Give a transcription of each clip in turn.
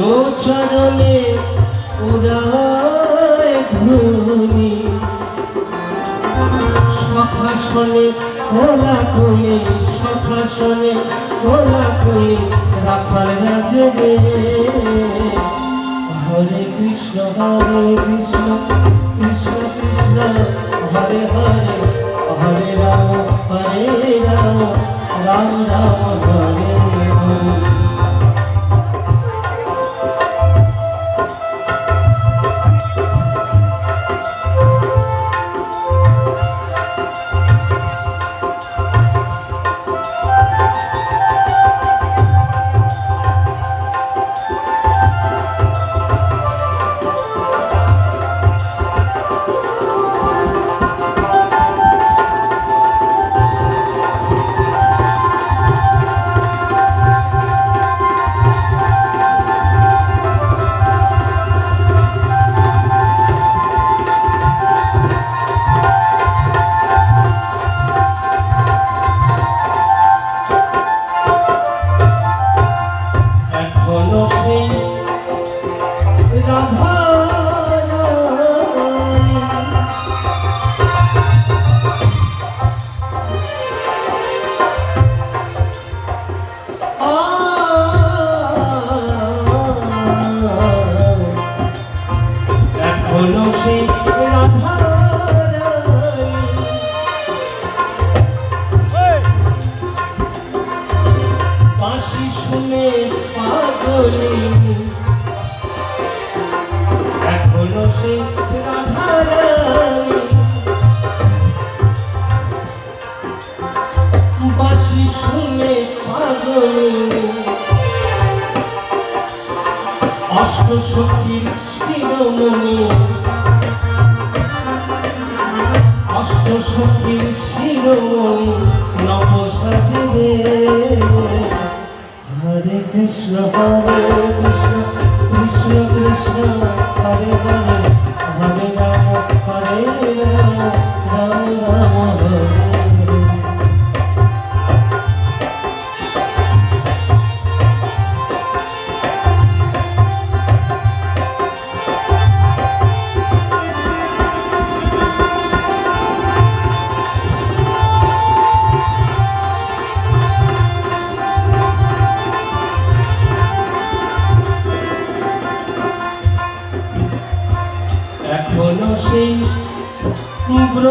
গোচরণে উড়ায় ধুলি সখাসনে খোলা কুলি সখাসনে খোলা কুলি রাখাল রাজে হরে কৃষ্ণ হরে কৃষ্ণ কৃষ্ণ কৃষ্ণ, হরে হরে। এখনও সেই রাধা এখনও সে রাধারানী বাঁশি শুনে পাগলি অষ্ট সখীর শিরোমণি অষ্ট সখীর শিরোমণি নব সাজে হরে কৃষ্ণ হরে কৃষ্ণ কৃষ্ণ কৃষ্ণ, হরে হরে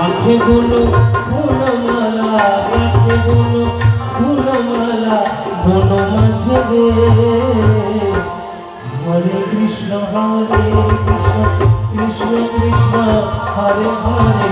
এখনও সেই ব্রজ গাছে কোনো ফুল মালা গাছে কোনো ফুল মালা গাছে কোনো ফুল মালা বন মাঝে রে হরে কৃষ্ণ হরে কৃষ্ণ কৃষ্ণ কৃষ্ণ, হরে হরে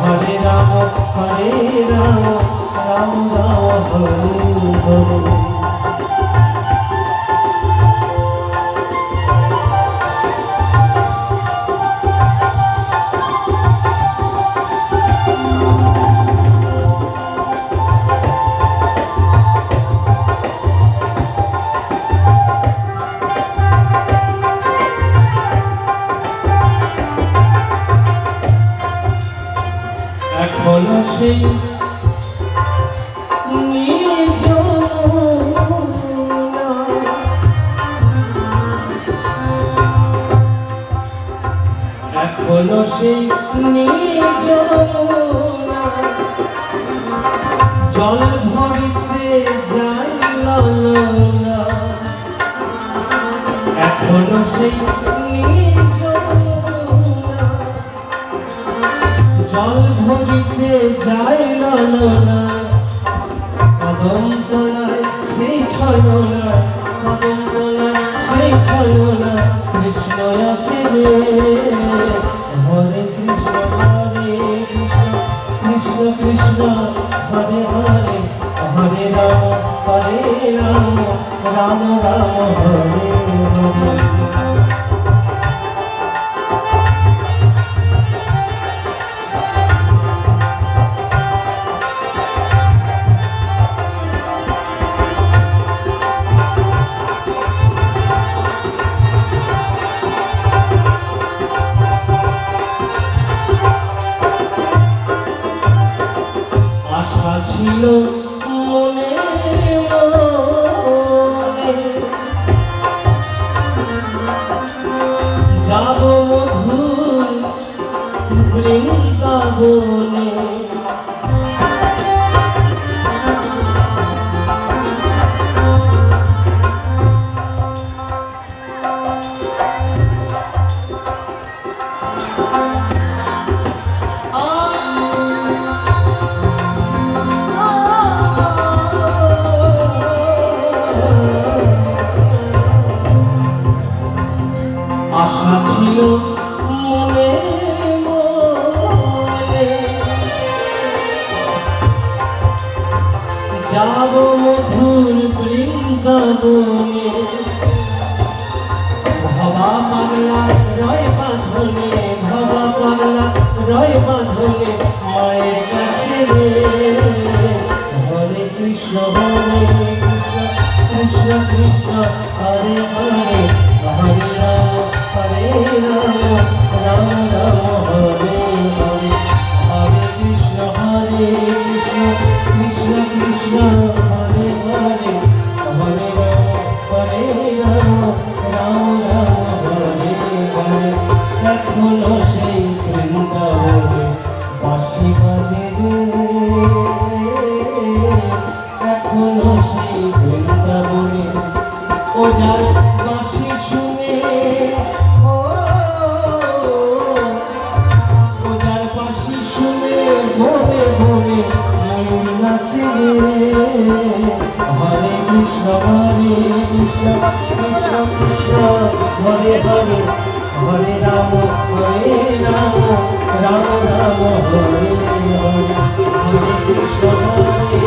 হরে রাম হরে রাম রাম রাম, হরে হরে। এখনও সেই এখনও সেই জল ভরিতে জানল না এখনও সেই যায় ললনা কদম তলায় সেই ছলনা, কদম তলায় সেই ছলনা, কৃষ্ণ আসে রে, হরে কৃষ্ণ হরে কৃষ্ণ কৃষ্ণ কৃষ্ণ, হরে হরে হরে রাম হরে রাম রাম রাম, হরে হরে যাব মধুর বৃন্দাবনে। আশা ছিল যাব মধুর বৃন্দাবনে, ভবা পাগলা রয় বাঁধনে, ভবা পাগলা রয় বাঁধনে, মায়ের কাছে হরে কৃষ্ণ হরে কৃষ্ণ কৃষ্ণ কৃষ্ণ, হরে হরে ও যার বাঁশি শুনে। ও ও যার বাঁশি শুনে বনে বনে ময়ূর নাচে। হরে কৃষ্ণ হরে কৃষ্ণ কৃষ্ণ কৃষ্ণ, হরে হরে হরে রাম হরে রাম রাম রাম, হরে হরে। হরে কৃষ্ণ, হরে